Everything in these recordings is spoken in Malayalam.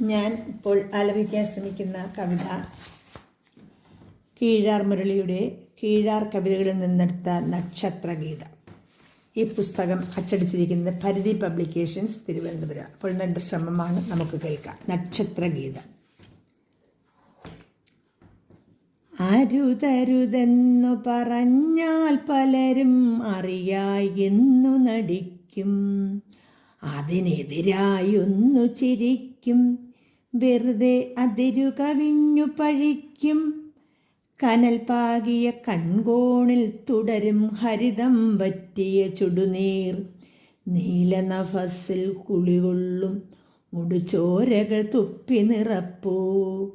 ഞാൻ ഇപ്പോൾ ആലപിക്കാൻ ശ്രമിക്കുന്ന കവിത കീഴാർ മുരളിയുടെ കീഴാർ കവിതകളിൽ നിന്നെടുത്ത നക്ഷത്രഗീതം. ഈ പുസ്തകം അച്ചടിച്ചിരിക്കുന്നത് പരിധി പബ്ലിക്കേഷൻസ് തിരുവനന്തപുരം. അപ്പോൾ എന്റെ ശ്രമമാണ് നമുക്ക് കേൾക്കാം. നക്ഷത്രഗീതം. അരുതരുതെന്നു പറഞ്ഞാൽ പലരും അറിയായി എന്നു നടിക്കും. അതിനെതിരായൊന്നു ചിരിക്കും. വെറുതെ അതിരുകവിഞ്ഞു പഴിക്കും. കനൽ പാകിയ കൺകോണിൽ തുടരും ഹരിതം പറ്റിയ ചുടുനീർ. നീലനഫസിൽ കുളികൊള്ളും മുടിച്ചോരകൾ തുപ്പി നിറപ്പൂ.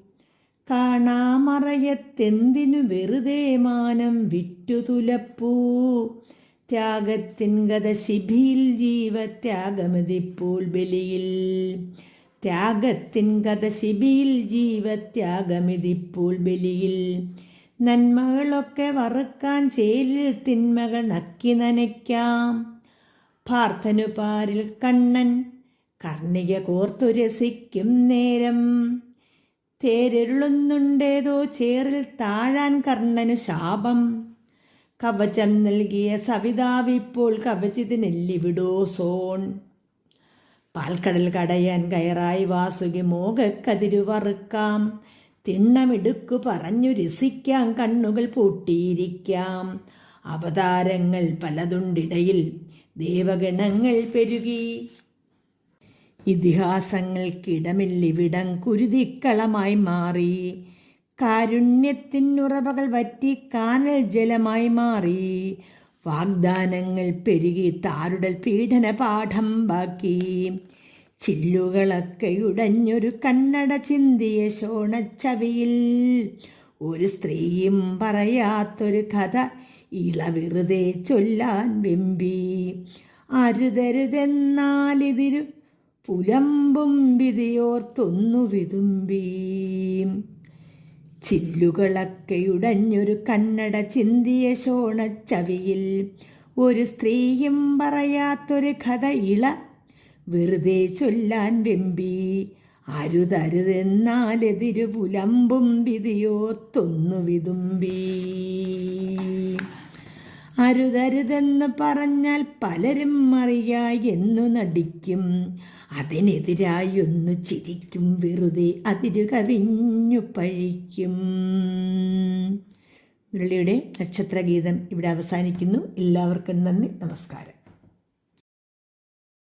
കാണാമറയത്തെന്തിനു വെറുതെ മാനം വിറ്റു തുലപ്പൂ. ത്യാഗത്തിൻ ഗത ശിഭിയിൽ ജീവത്യാഗമതിപ്പോൾ ബലിയിൽ. ത്യാഗത്തിൻ കഥ ശിബിയിൽ ജീവത്യാഗമിതിപ്പോൾ ബലിയിൽ. നന്മകളൊക്കെ വറുക്കാൻ ചേലിൽ തിന്മകൾ നക്കി നനയ്ക്കാം. പാർത്ഥനുപാരിൽ കണ്ണൻ കർണിക കോർത്തു രസിക്കും നേരം. തേരുള്ളുന്നുണ്ടേതോ ചേറിൽ താഴാൻ കർണനു ശാപം. കവചം നൽകിയ സവിതാവിപ്പോൾ കവചിതിനെല്ലിവിടോ സോൺ. പാൽക്കടൽ കടയാൻ കയറായി വാസുകി മോകക്കതിരുവറുക്കാം തിണ്ണമിടുക്കു പറഞ്ഞു രസിക്കാം കണ്ണുകൾ പൂട്ടിയിരിക്കാം. അവതാരങ്ങൾ പലതുണ്ടിടയിൽ ദേവഗണങ്ങൾ പെരുകി. ഇതിഹാസങ്ങൾക്കിടമില്ലിവിടം കുരുതിക്കളമായി മാറി. കാരുണ്യത്തിനുറവകൾ വറ്റി കാനൽ ജലമായി മാറി. വാഗ്ദാനങ്ങൾ പെരുകി താരുടൽ പീഡന പാഠം ബാക്കി. ചില്ലുകളൊക്കെ ഉടഞ്ഞൊരു കണ്ണട ചിന്തിയ ശോണച്ചവിയിൽ ഒരു സ്ത്രീയും പറയാത്തൊരു കഥ ഇളവെറുതെ ചൊല്ലാൻ വെമ്പി. അരുതരുതെന്നാലിതിരു പുലമ്പും വിധിയോർത്തൊന്നു വിതുമ്പി. ചില്ലുകളൊക്കെ ഉടഞ്ഞൊരു കണ്ണട ചിന്തിയ ശോണച്ചവിയിൽ ഒരു സ്ത്രീയും പറയാത്തൊരു കഥ ഇള വെറുതെ ചൊല്ലാൻ വെമ്പി. അരുതരുതെന്നാലെതിരു പുലമ്പും വിധിയോർത്തൊന്നു വിതുമ്പി. അരുതരുതെന്ന് പറഞ്ഞാൽ പലരും അറിയായി എന്നു നടിക്കും. അതിനെതിരായി ഒന്ന് ചിരിക്കും വെറുതെ അതിരു കവിഞ്ഞു പഴിക്കും. മുരളിയുടെ നക്ഷത്രഗീതം ഇവിടെ അവസാനിക്കുന്നു. എല്ലാവർക്കും നന്ദി നമസ്കാരം.